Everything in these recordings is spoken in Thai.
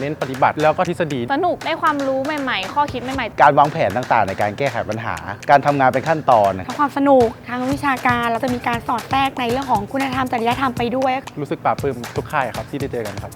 เน้นปฏิบัติแล้วก็ทฤษฎี สนุกได้ความรู้ใหม่ๆ ข้อคิดใหม่ๆการวางแผนต่างๆ ในการแก้ไขปัญหา การทำงานเป็นขั้นตอนทั้งความสนุกทั้งวิชาการเราจะมีการสอดแทรกในเรื่องของคุณธรรมจริยธรรมไปด้วย รู้สึกปลาบปลื้มทุกค่ายครับที่ได้เจอกันครับ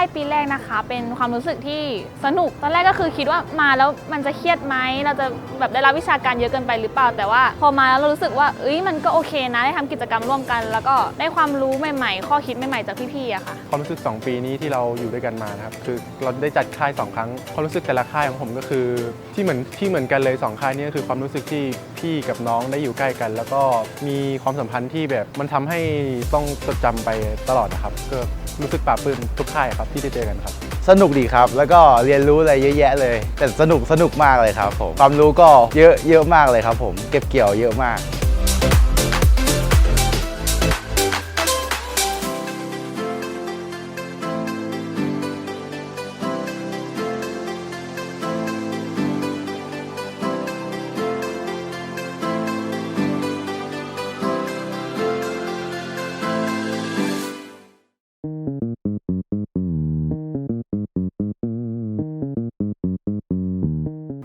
ค่ายปีแรกนะคะ เป็นความรู้สึกที่สนุก ตอนแรกก็คือคิดว่ามาแล้วมันจะเครียดไหมเราจะแบบได้รับวิชาการเยอะเกินไปหรือเปล่า แต่ว่าพอมาแล้วเรารู้สึกว่าเอ้ยมันก็โอเคนะได้ทำกิจกรรมร่วมกัน แล้วก็ได้ความรู้ใหม่ๆ ข้อคิดใหม่ๆจากพี่ๆอะค่ะความรู้สึก 2 ปีนี้ที่เราอยู่ด้วยกันมานะครับคือเราได้จัดค่าย 2 ครั้ง ความรู้สึกแต่ละค่ายของผมก็คือ ที่เหมือนที่เหมือนกันเลย 2 ค่ายนี้ก็คือความรู้สึกที่พี่กับน้องได้อยู่ใกล้กัน แล้วก็มีความสัมพันธ์ที่แบบมันทำให้ต้องจดจำไปตลอดนะครับก็ รู้สึกปลาบปลื้มทุกค่ายครับที่ได้เจอกันครับ สนุกดีครับ แล้วก็เรียนรู้อะไรเยอะแยะเลย แต่สนุกสนุกมากเลยครับผมความรู้ก็เยอะเยอะมากเลยครับผมเก็บเกี่ยวเยอะมาก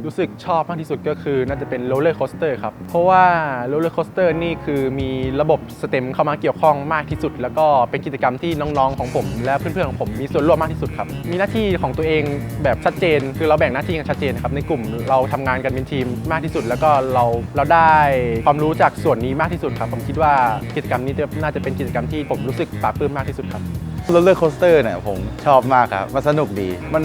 รู้สึกชอบมากที่สุดก็คือน่าจะเป็นโรลเลอร์โคสเตอร์ครับ เพราะว่าโรลเลอร์โคสเตอร์นี่คือมีระบบสเต็มเข้ามาเกี่ยวข้องมากที่สุด แล้วก็เป็นกิจกรรมที่น้องๆของผม และเพื่อนๆของผมมีส่วนร่วมมากที่สุดครับ มีหน้าที่ของตัวเองแบบชัดเจน คือเราแบ่งหน้าที่กันชัดเจนครับในกลุ่มเราทำงานกันเป็นทีมมากที่สุด แล้วก็เราเราได้ความรู้จากส่วนนี้มากที่สุดครับ ผมคิดว่ากิจกรรมนี้น่าจะเป็นกิจกรรมที่ผมรู้สึกปลาปลื้มมากที่สุดครับโรลเลอร์โคสเตอร์เนี่ยผมชอบมากครับ มันสนุกดี มัน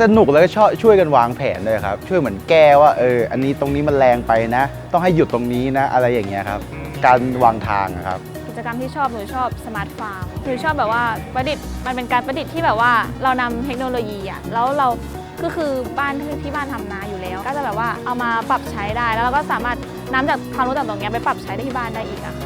สนุกแล้วก็ชอบช่วยกันวางแผนด้วยครับ ช่วยเหมือนแก้ว่าเอออันนี้ตรงนี้มันแรงไปนะ ต้องให้หยุดตรงนี้นะ อะไรอย่างเงี้ยครับ การวางทางอะครับกิจกรรมที่ชอบหนูชอบสมาร์ทฟาร์มหนูชอบแบบว่าประดิษฐ์มันเป็นการประดิษฐ์ที่แบบว่าเรานำเทคโนโลยีอะแล้วเราก็คือบ้านที่ที่บ้านทำนาอยู่แล้ว ก็จะแบบว่าเอามาปรับใช้ได้แล้วเราก็สามารถนำจากความรู้ต่างๆตรงเนี้ยไปปรับใช้ได้ที่บ้านได้อีกอะค่ะ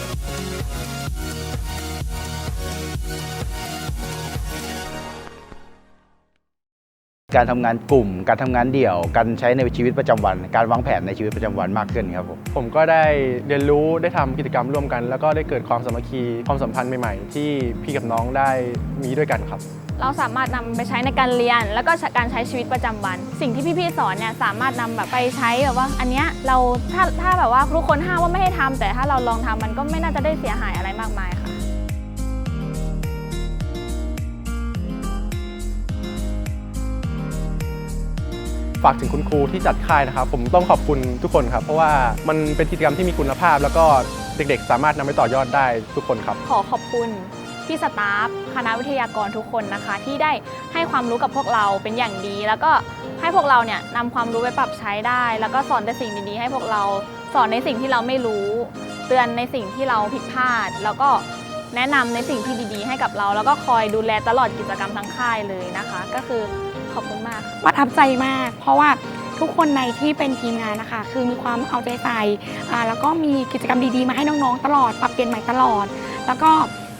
การทำงานกลุ่ม การทำงานเดี่ยว การใช้ในชีวิตประจำวัน การวางแผนในชีวิตประจำวันมากขึ้นครับผมผมก็ได้เรียนรู้ได้ทำกิจกรรมร่วมกัน แล้วก็ได้เกิดความสามัคคีความสัมพันธ์ใหม่ๆ ที่พี่กับน้องได้มีด้วยกันครับ เราสามารถนำไปใช้ในการเรียน แล้วก็การใช้ชีวิตประจำวัน สิ่งที่พี่ๆสอนเนี่ยสามารถนำแบบไปใช้แบบว่า อันเนี้ยเราถ้าถ้าแบบว่าทุกคนห้ามว่าไม่ให้ทำแต่ถ้าเราลองทำมันก็ไม่น่าจะได้เสียหายอะไรมากมายค่ะ ฝากถึงคุณครูที่จัดค่ายนะครับ ผมต้องขอบคุณทุกคนครับ เพราะว่ามันเป็นกิจกรรมที่มีคุณภาพ แล้วก็เด็กๆ สามารถนำไปต่อยอดได้ทุกคนครับ ขอขอบคุณพี่สตาฟคณะวิทยากรทุกคนนะคะ ที่ได้ให้ความรู้กับพวกเราเป็นอย่างดี แล้วก็ให้พวกเราเนี่ยนำความรู้ไปปรับใช้ได้ แล้วก็สอนแต่สิ่งดีๆให้พวกเราสอนในสิ่งที่เราไม่รู้ เตือนในสิ่งที่เราผิดพลาด แล้วก็แนะนำในสิ่งที่ดีๆ ให้กับเรา แล้วก็คอยดูแลตลอดกิจกรรมทั้งค่ายเลยนะคะ ก็คือ ขอบคุณมากประทับใจมาก เพราะว่าทุกคนในที่เป็นทีมงานนะคะ คือมีความเอาใจใส่แล้วก็มีกิจกรรมดีๆ มาให้น้องๆ ตลอด ปรับเปลี่ยนใหม่ตลอด แล้วก็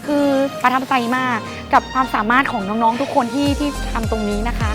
คือประทับใจมากกับความสามารถของน้องๆ ทุกคนที่ที่ทำตรงนี้นะคะ